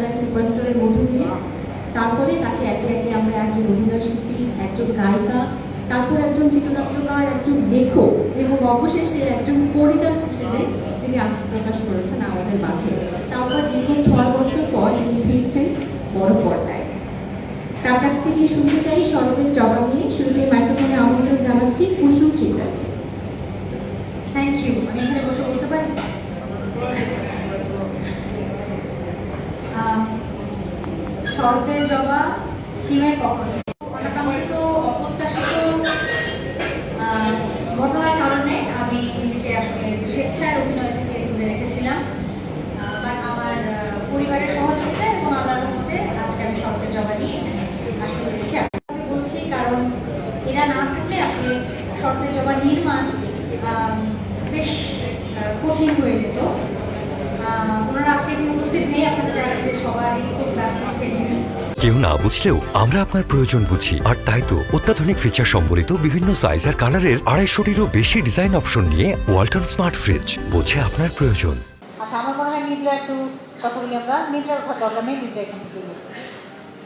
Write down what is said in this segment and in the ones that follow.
বাংলায় সুপারস্টারের মধ্য দিয়ে। তারপরে তাকে একে একে আমরা একজন অভিনয় শিল্পী একজন গায়িকা, তারপর একজন চিত্রনাট্যকার, একজন লেখক এবং অবশেষে একজন পরিচালক হিসেবে যিনি আত্মপ্রকাশ করেছেন আমাদের মাঝে। আবার দীর্ঘ ছয় বছর পর তিনি ফিরছেন বড় পর্দায়। তার কাছ থেকে শুনতে চাই শরতের জবাব নিয়ে। শুরুতে মাইক্রোফোনে আমন্ত্রণ জানাচ্ছি কুসুম শিকদারকে। থ্যাংক ইউ আমি এখানে বসে বলতে পারি? শরতের জবা টিমের পক্ষ থেকে। অনাকাঙ্ক্ষিত অপ্রত্যাশিত ঘটনার কারণে আমি নিজেকে আসলে স্বেচ্ছায় অভিনয় থেকে দূরে রেখেছিলাম। বাট আমার পরিবারের সহযোগিতা এবং আল্লাহর মধ্যে আজকে আমি শরতের জবা নিয়ে এখানে আসতে পেরেছি। আমি বলছি কারণ এরা না থাকলে আসলে শরতের জবা নির্মাণ বেশ কঠিন হয়ে যেত। কেউ না বুঝলেও আমরা আপনার প্রয়োজন বুঝি আর তাই তো অত্যাধুনিক ফিচার সম্বলিত বিভিন্ন সাইজ আর কালারের আড়াইশোটিরও বেশি ডিজাইন অপশন নিয়ে ওয়ালটন স্মার্ট ফ্রিজ বোঝে আপনার প্রয়োজন আচ্ছা আমার মনে হয় নিদ্রা একটু কথা বলি আমরা নিদ্রার কথা আমরা নিদ্রা এখান থেকে।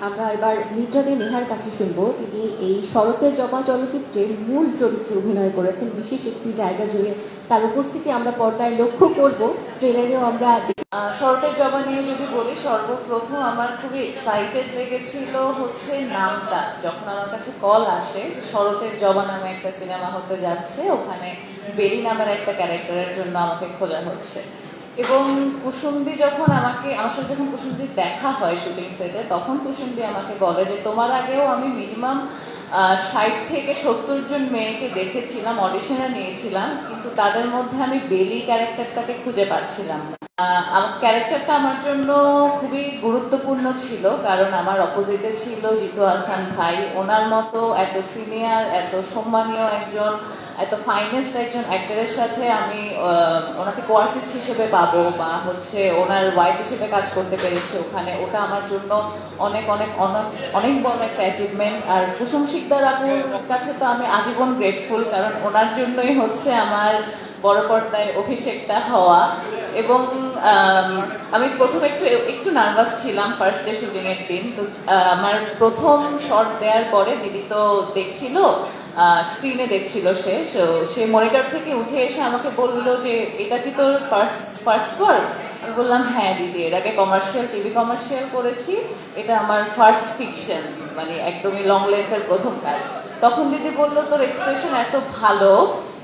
আমরা এবার নিদ্রাদে নেহার কাছে শুনব। তিনি এই শরতের জমা চলচ্চিত্রের মূল চরিত্রে অভিনয় করেছেন। বিশেষ একটি জায়গা জুড়ে তার উপস্থিতি আমরা পর্দায় লক্ষ্য করব। ট্রেলারেও আমরা শরতের জবা নিয়ে যদি বলি, সর্বপ্রথম আমার খুবই এক্সাইটেড লেগেছিল হচ্ছে নামটা। যখন আমার কাছে কল আসে যে শরতের জবা নামে একটা সিনেমা হতে যাচ্ছে, ওখানে বেরি নামের একটা ক্যারেক্টারের জন্য আমাকে খোঁজা হচ্ছে। এবং কুসুমদি যখন আমাকে, আমার সাথে যখন কুসুমদির দেখা হয় শুটিং সেটে তখন কুসুমদি আমাকে বলে যে, তোমার আগেও আমি মিনিমাম ষাট থেকে সত্তর জন মেয়েকে দেখেছিলাম অডিশনে নিয়েছিলাম, কিন্তু তাদের মধ্যে আমি বেলি ক্যারেক্টারটাকে খুঁজে পাচ্ছিলাম ক্যারেক্টারটা আমার জন্য খুবই গুরুত্বপূর্ণ ছিল, কারণ আমার অপোজিটে ছিল জিতু হাসান ভাই। ওনার মতো এত সিনিয়র এত সম্মানীয় একজন এত ফাইনেস্ট একজন অ্যাক্টরের সাথে আমি ওনাকে কোয়ার্টিস্ট হিসেবে পাবো বা হচ্ছে ওনার ওয়াইফ হিসেবে কাজ করতে পেরেছি ওখানে। ওটা আমার জন্য অনেক অনেক অনেক বড় একটা অ্যাচিভমেন্ট আর কুসুম শিকদার আপুর কাছে তো আমি আজীবন গ্রেটফুল কারণ ওনার জন্যই হচ্ছে আমার বড় পর্দায় অভিষেকটা হওয়া। এবং, আমি প্রথমে একটু একটু নার্ভাস ছিলাম ফার্স্ট ডে শুটিং এর দিন। তো আমার প্রথম শট দেওয়ার পরে দিদি তো দেখছিল স্ক্রিনে দেখছিল সে। তো সে মনিটর থেকে উঠে এসে আমাকে বলল যে, এটা কি তোর ফার্স্ট ফার্স্ট ওয়ার্ক আমি বললাম হ্যাঁ দিদি, এর আগে কমার্শিয়াল টিভি কমার্শিয়াল করেছি। এটা আমার ফার্স্ট ফিকশন মানে একদমই লং লেন্থের প্রথম কাজ। তখন দিদি বলল, তোর এক্সপ্রেশন এত ভালো,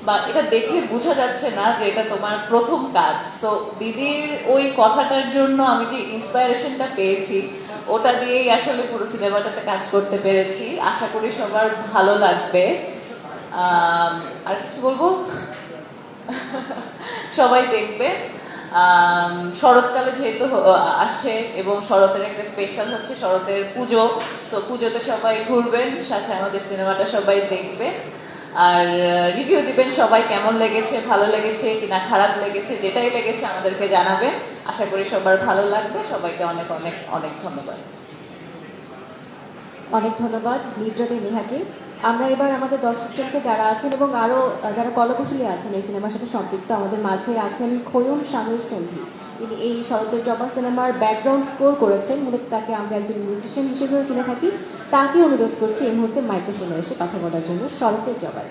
বা এটা দেখে বোঝা যাচ্ছে না যে এটা তোমার প্রথম কাজ। সো দিদির ওই কথাটার জন্য আমি যে ইন্সপায়ারেশনটা পেয়েছি ওটা দিয়েই আসলে পুরো সিনেমাটাতে কাজ করতে পেরেছি। আশা করি সবার ভালো লাগবে। আর কিছু বলব? সবাই দেখবে। শরৎকালে যেহেতু আসছে এবং শরতের একটা স্পেশাল হচ্ছে শরতের পুজো সো পুজোতে সবাই ঘুরবেন, সাথে আমাদের সিনেমাটা সবাই দেখবে। আর রিভিউ দিবেন সবাই কেমন লেগেছে, ভালো লেগেছে কিনা, খারাপ লেগেছে, যেটাই লেগেছে আমাদেরকে জানাবেন। আশা করি সবার ভালো লাগবে। সবাইকে অনেক অনেক অনেক ধন্যবাদ। অনেক ধন্যবাদ নিদ্রাদে নেহাকে। আমরা এবার আমাদের দর্শকদেরকে যারা আছেন এবং আরও যারা কলকুশলী আছেন এই সিনেমার সাথে সম্পৃক্ত, আমাদের মাঝে আছেন খয়ম শানুর সন্ধি তিনি এই শরতের জবা সিনেমার ব্যাকগ্রাউন্ড স্কোর করেছেন। মূলত তাকে আমরা একজন মিউজিশিয়ান হিসেবেও চিনে থাকি। তাকে অনুরোধ করছি এই মুহূর্তে মাইক্রোফোনে এসে কথা বলার জন্য শরতের জবায়।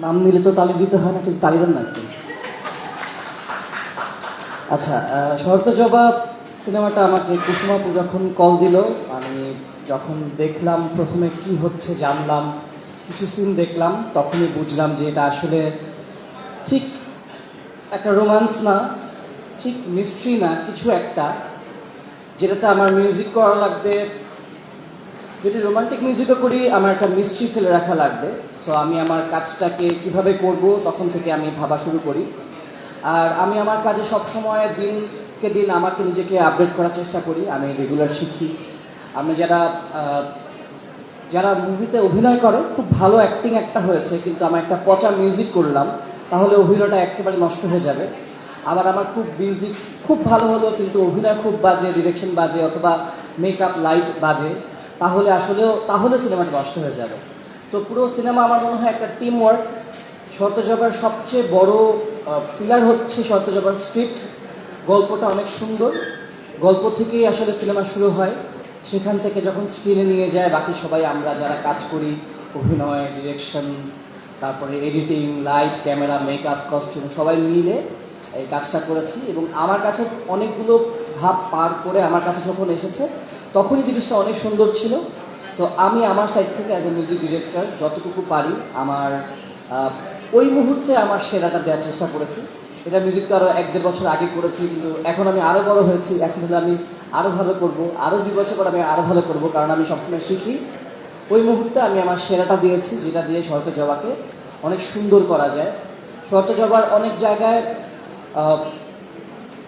নাম নিলে তো তালি দিতে হয় না কিন্তু তালি দেন না আচ্ছা আহ, শরত জবা সিনেমাটা আমাকে কুসুমাপু যখন কল দিল আমি যখন দেখলাম প্রথমে কি হচ্ছে জানলাম কিছু সিন দেখলাম তখনই বুঝলাম যে এটা আসলে ঠিক একটা রোমান্স না ঠিক মিস্ট্রি না কিছু একটা যেটাতে আমার মিউজিক করা লাগবে। যদি রোমান্টিক মিউজিকও করি আমার একটা মিস্ট্রি ফেলে রাখা লাগবে। সো আমি আমার কাজটাকে কীভাবে করব তখন থেকে আমি ভাবা শুরু করি। আর আমি আমার কাজে সবসময় দিনকে দিন আমাকে নিজেকে আপডেট করার চেষ্টা করি। আমি রেগুলার শিখি। আমি যারা যারা মুভিতে অভিনয় করে, খুব ভালো অ্যাক্টিং একটা হয়েছে, কিন্তু আমি একটা পচা মিউজিক করলাম, তাহলে অভিনয়টা একেবারে নষ্ট হয়ে যাবে। আবার আমার খুব মিউজিক খুব ভালো হলো কিন্তু অভিনয় খুব বাজে ডিরেকশন বাজে, অথবা মেকআপ লাইট বাজে, তাহলে আসলেও, তাহলে সিনেমাটা নষ্ট হয়ে যাবে। তো পুরো সিনেমা আমার মনে হয় একটা টিম ওয়ার্ক শর্তজবার সবচেয়ে বড় পিলার হচ্ছে শর্তজবার স্ক্রিপ্ট গল্পটা অনেক সুন্দর। গল্প থেকেই আসলে সিনেমা শুরু হয়। সেখান থেকে যখন স্ক্রিনে নিয়ে যায়, বাকি সবাই আমরা যারা কাজ করি, অভিনয় ডিরেকশন তারপরে editing light camera makeup costume সবাই মিলে এই কাজটা করেছি এবং আমার কাছে অনেকগুলো ধাপ পার করে আমার কাছে যখন এসেছে, তখনই জিনিসটা অনেক সুন্দর ছিল। তো আমি আমার সাইড থেকে অ্যাজ এ মিউজিক ডিরেক্টর যতটুকু পারি আমার ওই মুহূর্তে আমার সেরাটা দেওয়ার চেষ্টা করেছি। এটা মিউজিক তো আরও এক দেড় বছর আগে করেছি, কিন্তু এখন আমি আরও বড় হয়েছি, এখন হলে আমি আরও ভালো করব আরও দুই বছর পর আমি আরও ভালো করব, কারণ আমি সবসময় শিখি। ওই মুহূর্তে আমি আমার সেরাটা দিয়েছি, যেটা দিয়ে শর্ত জবাকে অনেক সুন্দর করা যায়। শর্ত জবার অনেক জায়গায়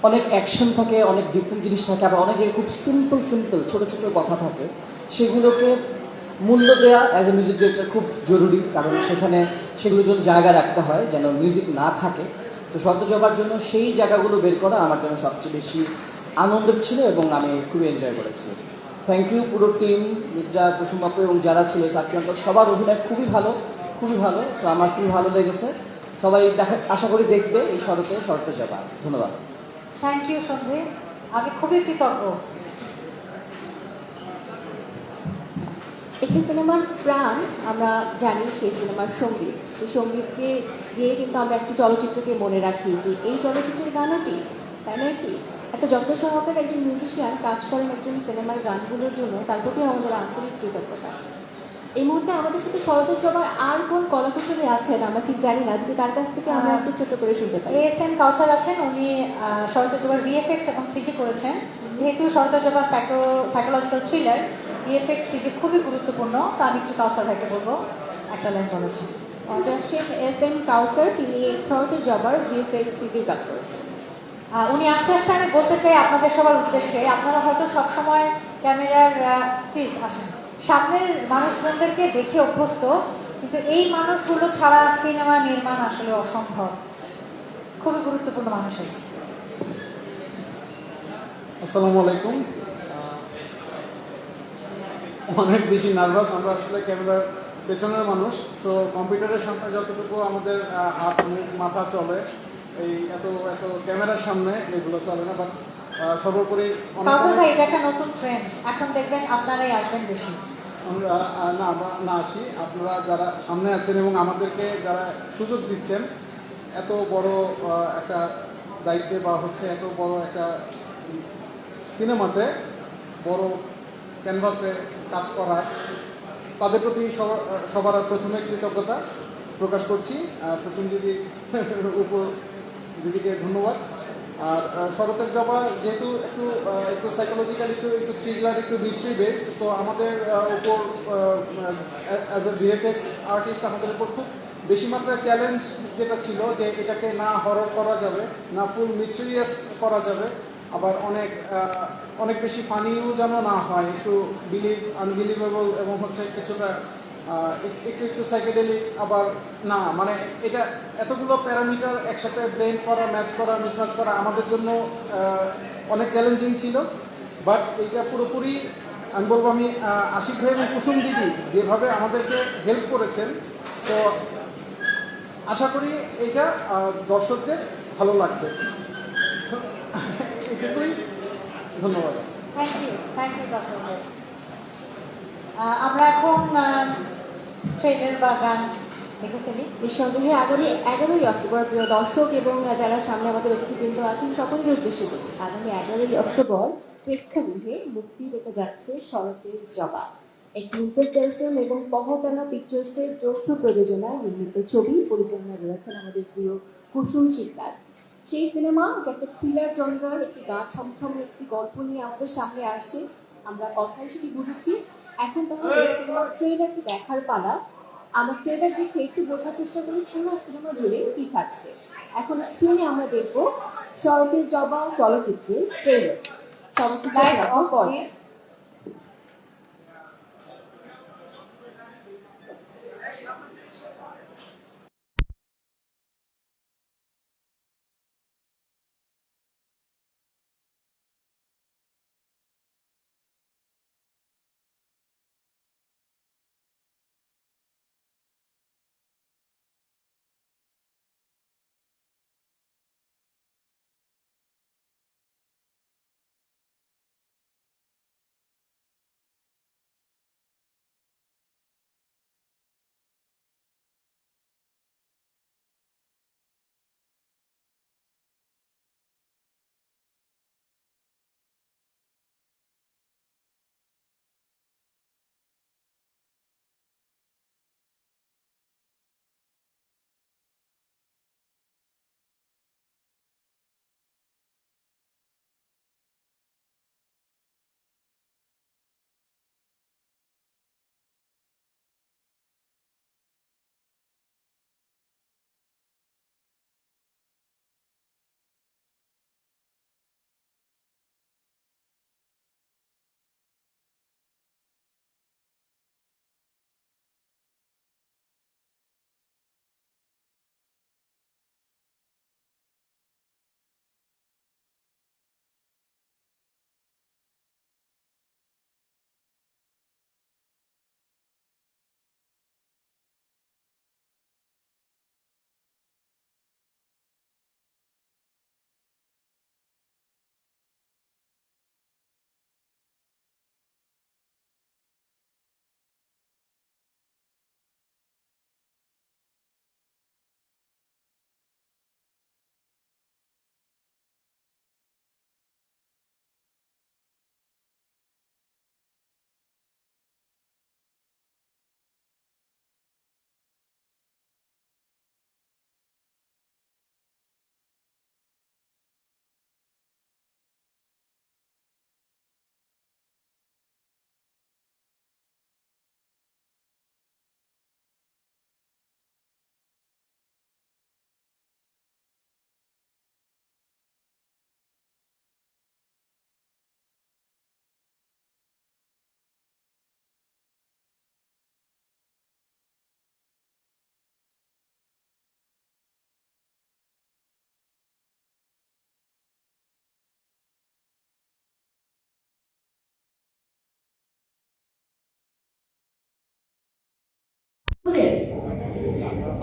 অনেক অ্যাকশন থাকে, অনেক ডিফারেন্ট জিনিস থাকে, আবার অনেক জায়গায় খুব সিম্পল সিম্পল ছোটো ছোটো কথা থাকে। সেগুলোকে মূল্য দেওয়া অ্যাজ এ মিউজিক ডিরেক্টর খুব জরুরি, কারণ সেখানে সেগুলোর জন্য জায়গা রাখতে হয় যেন মিউজিক না থাকে। তো শব্দ জবার জন্য সেই জায়গাগুলো বের করা আমার জন্য সবচেয়ে বেশি আনন্দের ছিল এবং আমি খুবই এনজয় করেছি। থ্যাংক ইউ পুরো টিম মির্জা, কুসুম বাপু এবং যারা ছিল সাক্ষী অঙ্কল সবার অভিনয় খুবই ভালো খুবই ভালো। তো আমার খুবই ভালো লেগেছে। সবাই দেখা, আশা করি দেখবে এই শরতে শরতে জবা ধন্যবাদ। থ্যাংক ইউ সন্ধে। আমি খুবই কৃতজ্ঞ। একটি সিনেমার প্রাণ আমরা জানি সেই সিনেমার সংগীত। সেই সঙ্গীতকে দিয়ে কিন্তু আমরা একটি চলচ্চিত্রকে মনে রাখি যে এই চলচ্চিত্রের গানটি তাই নয় কি? এত যত্ন সহকারে একজন মিউজিশিয়ান কাজ করেন একজন সিনেমার গানগুলোর জন্য তার প্রতি আমাদের আন্তরিক কৃতজ্ঞতা। এই মুহূর্তে আমাদের সাথে শরতের সবার আর কোন কলাকুশলী আছেন আমরা ঠিক জানি না যদি তার কাছ থেকে আমরা একটু ছোট করে শুনতে পারি এস এন কাউসার আছেন উনি শরতের জোবার ভিএফএক্স এবং সিজি করেছেন। যেহেতু শরতের জোবার psycho psychological thriller VFX CG খুবই গুরুত্বপূর্ণ। তা আমি একটু কাউসার ভাইকে বলব। একটা লাইন বলেছি শেখ এস এম কাউসার, তিনি শরতের জবার বিএফএক্স সিজির কাজ করেছেন। উনি আস্তে আস্তে আমি বলতে চাই আপনাদের সবার উদ্দেশ্যে, আপনারা হয়তো সবসময় ক্যামেরার প্লিজ আসেন। সামনের মানুষজনদেরকে দেখে অভ্যস্ত, কিন্তু এই মানুষগুলো ছাড়া সিনেমা নির্মাণ আসলে অসম্ভব। খুবই গুরুত্বপূর্ণ মানুষের। আসসালামু আলাইকুম। অনেক বেশি নার্ভাস আমরা আসলে ক্যামেরার পেছনের মানুষ। সো কম্পিউটারের সামনে যতটুকু আমাদের হাত মুখ মাথা চলে এই এত এত ক্যামেরার সামনে এগুলো চলে না বাট সর্বোপরি ভাই এটা একটা নতুন ট্রেন্ড এখন দেখবেন আপনারাই আসবেন বেশি। আমরা না না আসি। আপনারা যারা সামনে আছেন এবং আমাদেরকে যারা সুযোগ দিচ্ছেন এত বড় একটা দায়িত্বে বা হচ্ছে এত বড় একটা সিনেমাতে বড় ক্যানভাসে কাজ করার, তাদের প্রতি সবার প্রথমে কৃতজ্ঞতা প্রকাশ করছি। সচিন দিদি উপর দিদিকে ধন্যবাদ। আর শরতের জবা যেহেতু একটু একটু সাইকোলজিক্যাল একটু একটু থ্রিলার একটু মিস্ট্রি বেসড সো আমাদের উপর অ্যাজ এ ভিএফএক্স আর্টিস্ট আমাদের উপর খুব বেশি মাত্রায় চ্যালেঞ্জ যেটা ছিল যে এটাকে না হরর করা যাবে, না ফুল মিস্টেরিয়াস করা যাবে। আবার অনেক অনেক বেশি পানিও যেন না হয়, একটু বিলিভ আনবিলিভেবল এবং হচ্ছে কিছুটা একটু একটু সাইকেডেলিক আবার না মানে এটা এতগুলো প্যারামিটার একসাথে ব্লেন্ড করা ম্যাচ করা মিসম্যাচ করা আমাদের জন্য অনেক চ্যালেঞ্জিং ছিল। বাট এটা পুরোপুরি আমি বলব আমি আশিক ভাই এবং কুসুম দিদি যেভাবে আমাদেরকে হেল্প করেছেন, তো আশা করি এটা দর্শকদের ভালো লাগবে। ধন্যবাদ। থ্যাংক ইউ থ্যাংক ইউ আমরা এখন ট্রেলার বা গান দেখে ফেলি। নিঃসন্দেহে আগামী এগারোই অক্টোবর প্রিয় দর্শক এবং যারা সামনে আমাদের অতিথিবৃন্দ আছেন সকলের উদ্দেশ্যে বলি আগামী এগারোই অক্টোবর প্রেক্ষাগৃহে মুক্তি পেতে যাচ্ছে শরতের জবা একটি ইন্টারস্টেল ফিল্ম এবং পহটানা পিকচার্সের যৌথ প্রযোজনায় নির্মিত ছবি পরিচালনা রয়েছেন আমাদের প্রিয় কুসুম শিকদার। সেই সিনেমা যে একটা থ্রিলার জনরার একটি গা ছমছম একটি গল্প নিয়ে আমাদের সামনে আসছে। আমরা কথায় সেটি বুঝেছি। এখন তাহলে সিনেমার ট্রেলারটি দেখার পালা। আমার ট্রেলার দেখে একটু বোঝার চেষ্টা করি পুরো সিনেমা জুড়ে কি থাকছে। এখন স্ক্রিনে আমরা দেখব শরতের জবা চলচ্চিত্রের ট্রেলার চলচ্চিত্র লাইট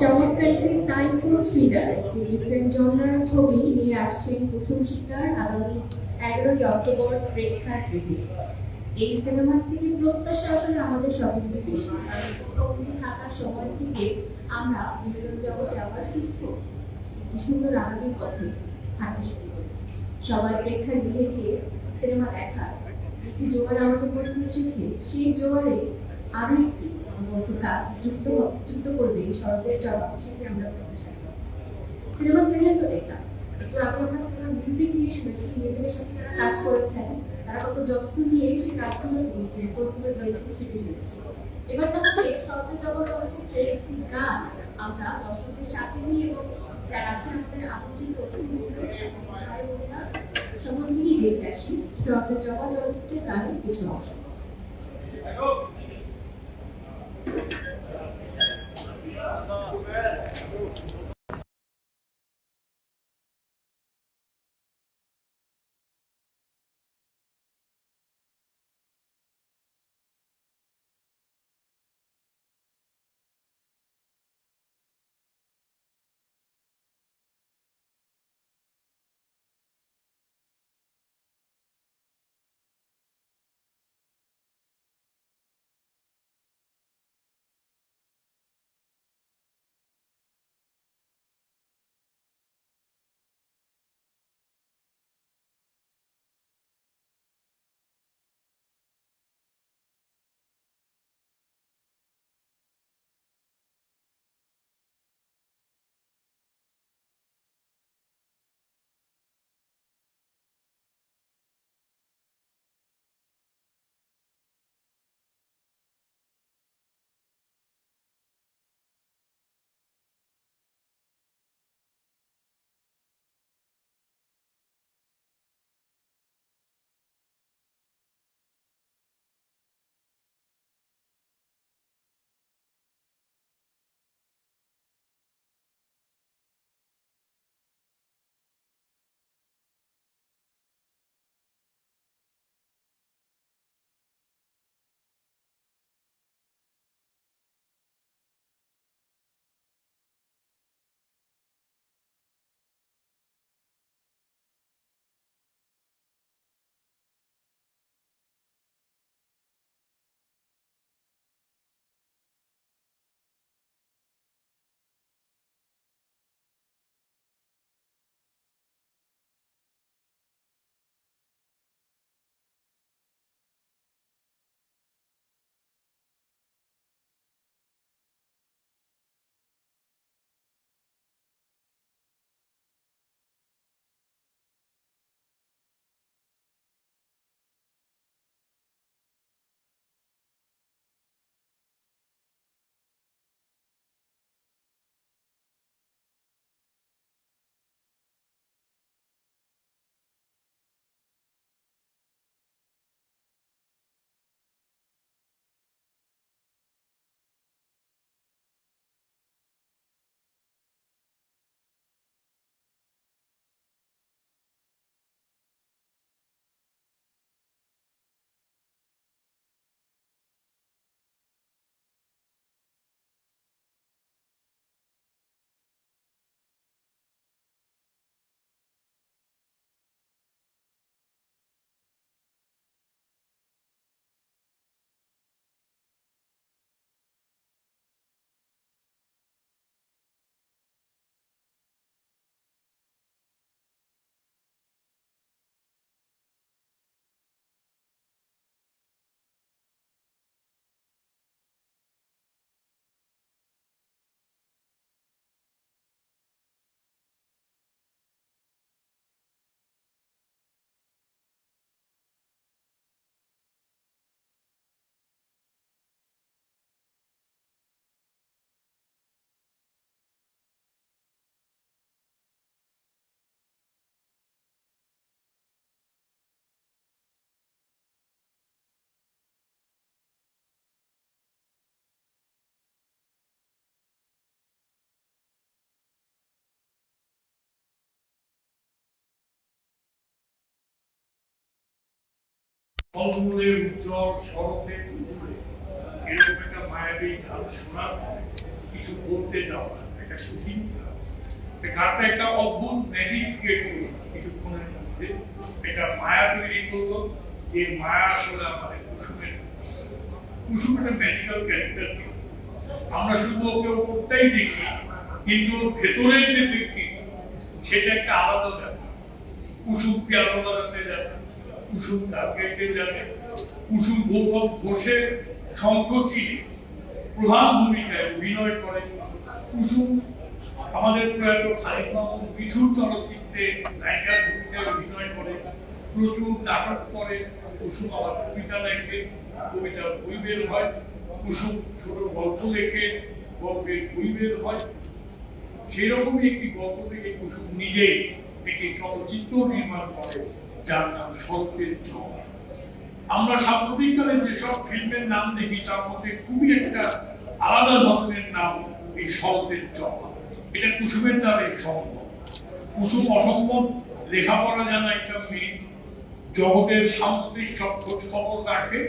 চমৎকার একটি সাইকো থ্রিলার একটি ডিফারেন্ট জনরার ছবি নিয়ে আসছেন কুসুম শিকদার আগামী এগারোই অক্টোবর প্রেক্ষার এই সিনেমার থেকে প্রত্যাশা আসলে আমাদের সকলেরই বেশি। কারণ থাকার সময় থেকে আমরা বিনোদন জগতে আবার সুস্থ। একটি সুন্দর আগামী পথে হাঁটতে শুরু করেছি। সবার প্রেক্ষার গিয়ে গিয়ে সিনেমা দেখার। যেটি জোয়ার আমাদের মধ্যে এসেছে, সেই জোয়ারে আরও একটি মতো কাজ যুক্ত যুক্ত করবে এই শরতের জবাব সেটি আমরা প্রত্যাশা করি। সিনেমা ট্রেলার তো দেখলাম। একটু আগে আমরা সিনেমার মিউজিক নিয়ে শুনেছি মিউজিকের সাথে যারা কাজ করেছেন, তারা কত যত্ন নিয়ে সেই কাজগুলো রেকর্ডগুলো দিয়েছেন, সেটি শুনেছি। এবার তাহলে শরতের জবাব চলচ্চিত্রের একটি গান আমরা দর্শকদের সাথে নিয়ে এবং যারা আছেন আমাদের আমন্ত্রিত অতিথিবৃন্দ সাথে দেখে আসি। শরতের জবাব চলচ্চিত্রের গানের কিছু অংশ। ফলমূলের উজ্জ্বল দুপুরে এরকম একটা মায়াবী কিছু বলতে একটা কঠিন একটা অদ্ভুত ম্যাজিক ক্রিয়েট করল। কিছুক্ষণের মধ্যে মায়া তৈরি করল, যে মায়া আসলে আমাদের কুসুমের কুসুম একটা ম্যাজিক্যাল ক্যারেক্টার আমরা শুধু ওকে ওপরটাই দেখি, কিন্তু ওর ভেতরের যে ব্যক্তি, সেটা একটা আলাদা ব্যাপার। কুসুম পিয়ানো বাজাতে জানে কুসুম গাইতে জানে। কুসুম গৌতম ঘোষের শঙ্খ প্রধান ভূমিকায় অভিনয় করে। কুসুম আমাদের প্রয়াত খালিদ মাহমুদ মিঠুর চলচ্চিত্রে নায়িকার ভূমিকায় অভিনয় করে। প্রচুর নাটক করে। কুসুম আবার কবিতা লেখে। কবিতার বই বের হয়। কুসুম ছোট গল্প লেখে। গল্পের বই বের হয়। সেরকমই একটি গল্প থেকে কুসুম নিজেই একটি চলচ্চিত্র নির্মাণ করে। যার নাম সত্যের আমরা সাম্প্রতিককালে যেসব ফিল্মের নাম দেখি, তার মধ্যে খুবই একটা আলাদা ধরনের নাম এই এটা কুসুমের দ্বারা সম্ভব কুসুম অসম্ভব লেখাপড়া জানা একটা মেয়ে। জগতের সাম্প্রতিক সব খোঁজ খবর রাখে।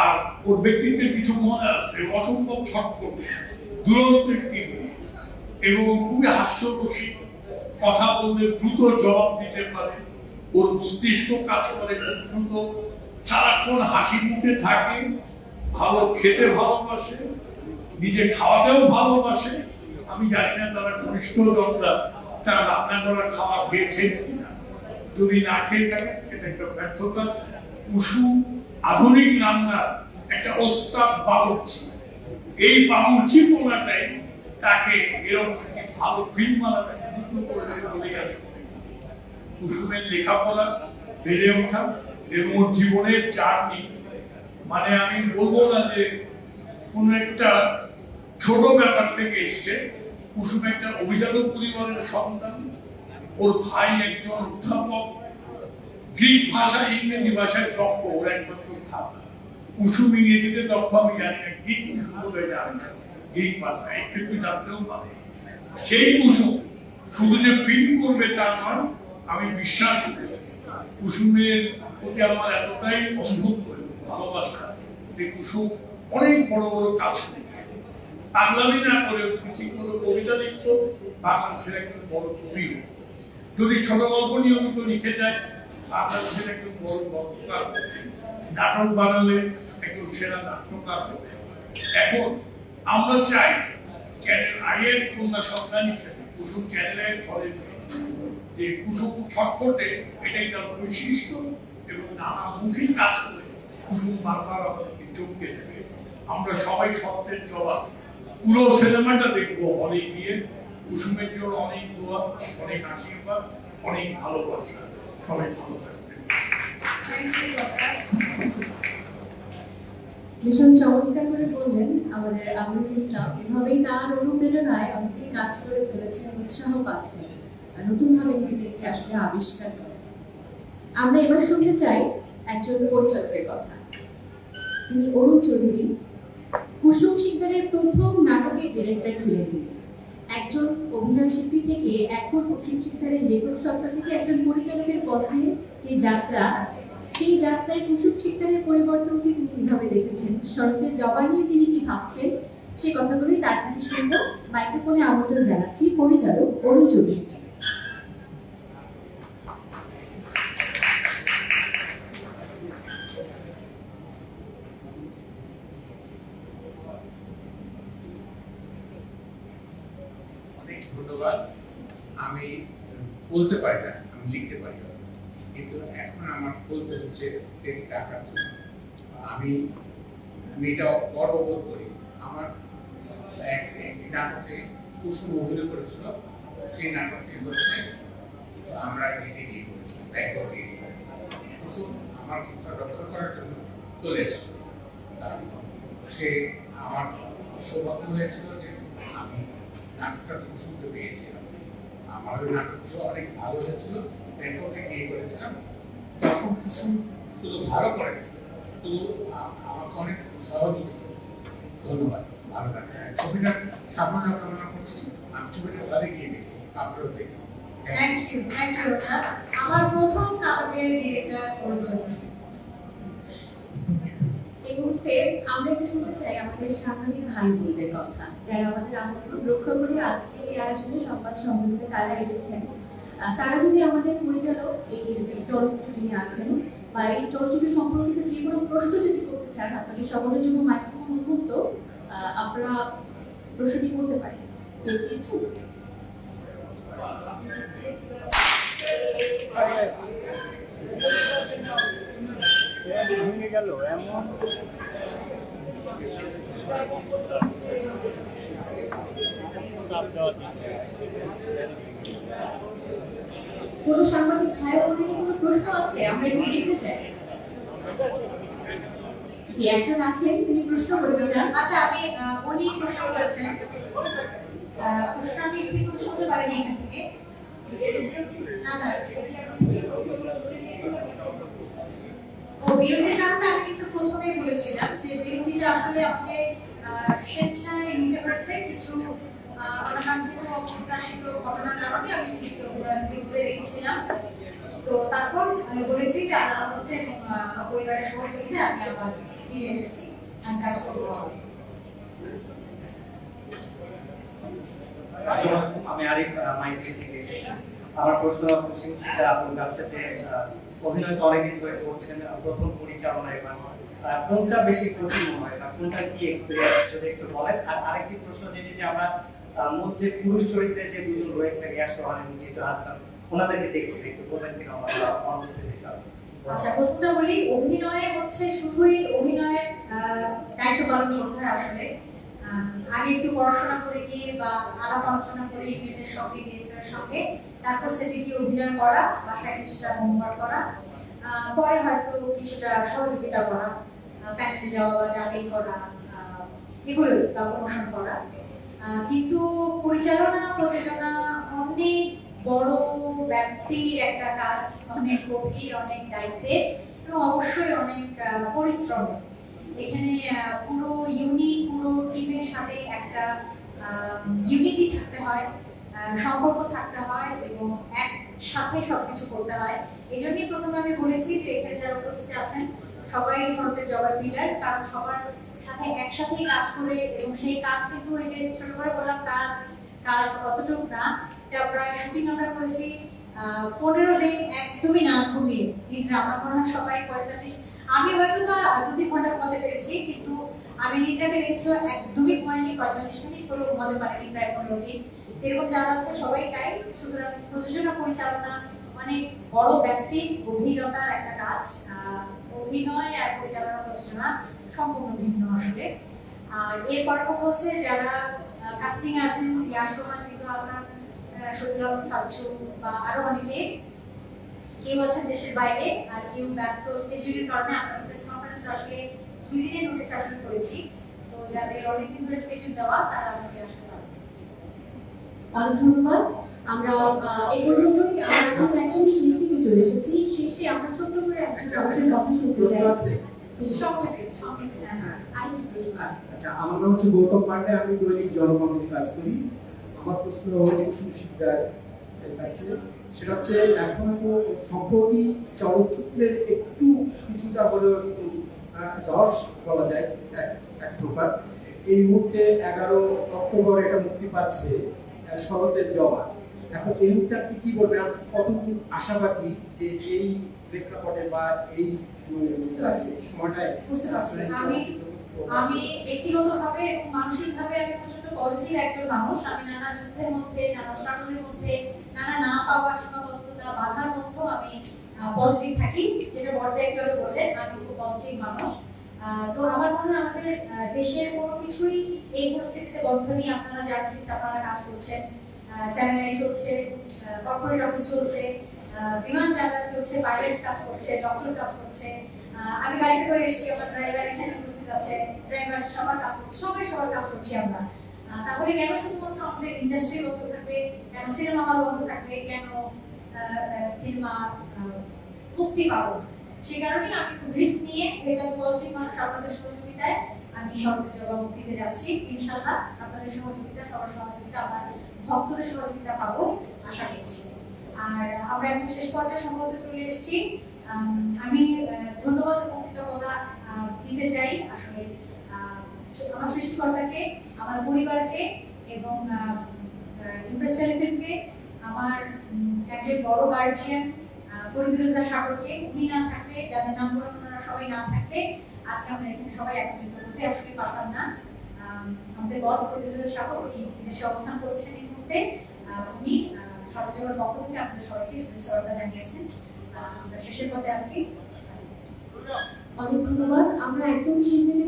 আর ওর ব্যক্তিত্বের কিছু মনে আছে অসম্ভব ছটফট। দুরন্ত একটি এবং খুবই হাস্যরসিক, কথা বললে দ্রুত জবাব দিতে পারে। ওর মস্তিষ্ক কাজ করে দ্রুত সারাক্ষণ হাসি মুখে থাকে, ভালো খেতে ভালোবাসে, নিজে খাওয়াতেও ভালোবাসে। আমি জানি না তারা ঘনিষ্ঠ জনরা, তারা রান্না করা খাওয়া খেয়েছেন কিনা। যদি না খেয়ে থাকে সেটা একটা ব্যর্থতা। কুসুম আধুনিক রান্নার একটা ওস্তাদ বাবুর্চি। এই বাবুর্চি পোলাটাই তাকে এরকম একটি ভালো ফিল্ম বানাতে করেছে বলেই আমি। কুসুমের লেখাপড়া বেড়ে ওঠা এবং ওর জীবনের জার্নি মানে আমি বলব না যে কোন একটা ছোট ব্যাপার থেকে এসছে। কুসুম একটা অভিজাত পরিবারের সন্তান। ওর ভাই একজন অধ্যাপক। গ্রিক ভাষা, ইংরেজি ভাষায় দক্ষ ওর একমাত্র ভাষা কুসুম ইংরেজিতে দক্ষ, আমি জানি না, গ্রিক বলে জানি না। গ্রিক ভাষা, একটু একটু জানতেও পারে। সেই কুসুম শুধু যে ফিল্ম করবে তার নয় আমি বিশ্বাস করি কুসুমের প্রতি আমার এতটাই অন্ধত্ব ভালোবাসা যে কুসুম অনেক বড় বড় কাজ না করে কিছু কোনো কবিতা লিখত একজন বড় কবি হতো যদি ছোট গল্প নিয়মিত লিখে যায় বাংলাদেশের একজন বড় গল্পকার। নাটক বানালে একজন সেরা নাট্যকার। এখন আমরা চাই চ্যানেল আইয়ের কন্যা সন্তান হিসেবে, কুসুম চ্যানেলের ফলে যে কুসুম ছটফটে এটাই তার বৈশিষ্ট্য এবং নানামুখী কাজ করে কুসুম বারবার আমাদেরকে চমকে দেবে। আমরা সবাই সত্যের জবাব। পুরো সিনেমাটা দেখব গিয়ে। কুসুমের জন্য অনেক দোয়া, অনেক আশীর্বাদ, অনেক ভালোবাসা। সবাই ভালো থাকবেন। ভীষণ চমৎকার করে বললেন আমাদের আমিরুল ইসলাম এভাবেই তার অনুপ্রেরণায় অনেকে কাজ করে চলেছে উৎসাহ পাচ্ছে আর নতুনভাবে নিজেদেরকে আসলে আবিষ্কার করে। আমরা এবার শুনতে চাই একজন পরিচালকের কথা। তিনি অরুণ চৌধুরী। কুসুম শিকদারের প্রথম নাটকের ডিরেক্টর ছিলেন তিনি। একজন অভিনয় শিল্পী থেকে এখন কুসুম শিকদারের লেখক সত্তা থেকে একজন পরিচালকের পথে যে যাত্রা, সেই যাত্রায় কুসুম শিকদারের পরিবর্তনকে তিনি কীভাবে দেখেছেন, শরতের জবা নিয়ে তিনি কি ভাবছেন, সে কথাগুলি তার কাছে শুনব। মাইক্রোফোনে আমন্ত্রণ জানাচ্ছি পরিচালক অরুণ চৌধুরী অনেক ধন্যবাদ আমি বলতে পারি না আমি লিখতে পারি না। কিন্তু এখন আমার বলতে হচ্ছে টেক টাকার জন্য আমি আমি এটা গর্ববোধ করি। আমার নাটকে কুসুম অভিনয় করেছিল, সেই নাটকটি হচ্ছে, আমরা করেছি কুসুম আমার রক্ষা করার জন্য চলে এসেছিল। সে আমার সৌভাগ্য হয়েছিল যে আমি নাটকটা কুসুমকে পেয়েছিলাম। আমার ওই অনেক ভালো হয়েছিল ব্যাংককে নিয়ে করেছিলাম। তখন কুসুম শুধু ভালো করে শুধু আমাকে অনেক সহযোগিতা ধন্যবাদ। ভালো থাকে ছবিটার সাফল্য করছি। আমি ছবিটা এই মুহূর্তে আমরা একটু শুনতে চাই আমাদের সাংবাদিক ভাই কথা, যারা আমাদের আজকে এই সংবাদ সম্মেলনে তারা এসেছেন। তারা যদি আমাদের পরিচালক এই চলচ্চিত্র যিনি আছেন বা এই চলচ্চিত্র সম্পর্কিত যে কোনো প্রশ্ন যদি করতে চান আপনাদের সকলের জন্য মাইক্রোফোন উন্মুক্ত আপনারা প্রশ্নটি করতে পারেন কেউ কি ইচ্ছুক? ভেঙে গেল কোনো সাংবাদিক ভাই কি কোনো প্রশ্ন আছে? আমরা একটু দেখতে চাই। জি, একজন আছেন, তিনি প্রশ্ন করতে চান। আচ্ছা উনি প্রশ্ন করেছেন। প্রশ্ন আমি ঠিক শুনতে পারিনি এখান থেকে। না না। আমি কিন্তু প্রথমেই বলেছিলাম যে আসলে স্বেচ্ছায় নিতে হয়েছে কিছু আমি বিরতি রেখেছিলাম তো তারপর আমি বলেছি যে আমার পরিবারের সহযোগিতা আমি আবার ফিরে এসেছি। আমি কাজ করব আমি আরিফ আহ, থেকে আমার প্রশ্ন খুশিতে আপনার কাছে যে অভিনয় তো অনেকদিন করছেন প্রথম পরিচালনা আহ, কোনটা বেশি কঠিন হয় বা কোনটা কি এক্সপিরিয়েন্স যদি একটু বলেন। আর আরেকটি প্রশ্ন যেটি যে আমরা আহ, মোট যে পুরুষ চরিত্রে যে দুজন রয়েছে রিয়াজ সোহান এবং জিতু হাসান ওনাদেরকে দেখছি একটু বলবেন কিনা আমার অনুপস্থিতির কারণে আচ্ছা প্রথমটা বলি অভিনয়ে হচ্ছে শুধুই অভিনয়ের দায়িত্ব পালন করতে হয় আসলে। আগে একটু পড়াশোনা করে গিয়ে বা আলাপ আলোচনা করে ইউনিটের সঙ্গে ডিরেক্টরের সঙ্গে তারপর সেটি গিয়ে অভিনয় করা বাসায় কিছুটা হোমওয়ার্ক করা। পরে হয়তো কিছুটা সহযোগিতা করা প্যানেলে যাওয়া বা ডাবিং করা এগুলো বা প্রমোশন করা। কিন্তু পরিচালনা, প্রযোজনা অনেক বড় ব্যক্তির একটা কাজ, অনেক গভীর অনেক দায়িত্বের এবং অবশ্যই অনেক পরিশ্রম। এখানে পুরো ইউনিট পুরো টিমের সাথে একটা ইউনিটি থাকতে হয় সম্পর্ক থাকতে হয় এবং একসাথে সবকিছু করতে হয়। এই জন্যই প্রথমে আমি বলেছি যে এখানে যারা উপস্থিত আছেন, সবাই শরতের জবাব পিলার কারণ সবার সাথে একসাথেই কাজ করে এবং সেই কাজ কিন্তু ওই যে ছোট করে বললাম কাজ কাজ অতটুকু না, এটা প্রায় শুটিং আমরা করেছি পনেরো দিন একদমই না ঘুমিয়ে। নিদ্রা আমার মনে হয় সবাই পঁয়তাল্লিশ। আমি হয়তো বা দু তিন ঘণ্টা ঘুমাতে পেরেছি, কিন্তু আমি নিদ্রাটা রেখেছি একদমই ঘুমাইনি পঁয়তাল্লিশ মিনিট করে ঘুমাতে পারিনি প্রায় পনেরো দিন। এরকম যারা আছে সবাই তাই, সুতরাং প্রযোজনা পরিচালনা অনেক বড় ব্যক্তি গভীরতার একটা কাজ অভিনয় আর পরিচালনা প্রযোজনা সম্পূর্ণ ভিন্ন আসলে। আর এরপর কথা হচ্ছে যারা কাস্টিং আছেন ইয়াস রহমান জিতু হাসান আহ, শহীদুল আলম সাবচু বা আরও অনেকে কেউ আছেন দেশের বাইরে আর কেউ ব্যস্ত স্কেজুলের কারণে আমরা প্রেস কনফারেন্স আসলে দুই দিনের নোটিস আসলে করেছি। তো যাদের অনেকদিন ধরে স্কেজুল দেওয়া তারা আসলে আসতে পারবে অনেক ধন্যবাদ। আমরা পর্যন্তই আমরা এখন একদম শেষ দিকে চলে এসেছি। শেষে আমরা ছোট্ট করে একজন মানুষের কথা শুনতে চাই। হ্যাঁ, আছে। আচ্ছা আমার নাম হচ্ছে গৌতম পান্ডে। আমি দৈনিক জনগণকে কাজ করি। আমার প্রশ্ন কুসুম শিকদার কাছে। সেটা হচ্ছে এখন তো সম্প্রতি চলচ্চিত্রের একটু কিছুটা হলেও রস বলা যায় এক প্রকার। এই মুহূর্তে এগারো অক্টোবর এটা মুক্তি পাচ্ছে। শরতের জবা এখন এই আপনি কি বলবেন? আপনি কতটুকু আশাবাদী যে এই প্রেক্ষাপটে বা এই। সময়টায় আমি- আমি ব্যক্তিগতভাবে এবং মানসিকভাবে আমি প্রচণ্ড পজিটিভ একজন মানুষ। আমি নানা যুদ্ধের মধ্যে নানা স্ট্রাগলের মধ্যে নানা না পাওয়া সীমাবদ্ধতা বাধার মধ্যেও আমি পজিটিভ থাকি। যেটা বড়দের বললেন আমি খুব পজিটিভ মানুষ। তো আমার মনে হয় আমাদের দেশের কোনো কিছুই এই পরিস্থিতিতে বন্ধ নেই। আপনারা জার্নালিস্ট আপনারা কাজ করছেন চ্যানেল চলছে কর্পোরেট অফিস চলছে বিমান যাতায়াত চলছে পাইলট কাজ করছে ডক্টর কাজ করছে আমি গাড়িতে করে এসেছি, আমার ড্রাইভার এখানে উপস্থিত আছে ড্রাইভার সবার কাজ করছে, সবাই সবার কাজ করছি আমরা। তাহলে কেন শুধুমাত্র আমাদের ইন্ডাস্ট্রি বন্ধ থাকবে? কেন সিনেমা হল বন্ধ থাকবে? কেন সিনেমা মুক্তি পাবো? সে কারণে আমি রিস্ক নিয়ে যেটা পজিটিভ মানুষ আপনাদের সহযোগিতায় আমি সরকারের জবাব দিতে যাচ্ছি ইনশাল্লাহ আপনাদের সহযোগিতা সবার সহযোগিতা আমার ভক্তদের সহযোগিতা পাবো আশা করছি। আর আমরা এখন শেষ পর্যায়ে সম্ভবত চলে এসেছি। আম, ধন্যবাদ এবং কৃতজ্ঞতা দিতে চাই আসলে আমার সৃষ্টিকর্তাকে আমার পরিবারকে এবং ইমপ্রেস টেলিভিশনকে আমার একজন বড় গার্জিয়ান ফরিদুল্লাহ সাগরকে উনি না থাকলে যাদের নাম বলে ওনারা সবাই না থাকলে আজকে আমরা এখানে সবাই একত্রিত হতে আসলে পারতাম না। আমাদের বস ফরিদুল্লাহ সাগর উনি দেশে অবস্থান করছেন এই মুহূর্তে। উনি সরজগর পক্ষ থেকে আপনাদের সবাইকে শুভেচ্ছা বার্তা জানিয়েছেন। আমরা শেষের পথে আছি। অনেক ধন্যবাদ। আমরা একদম শেষ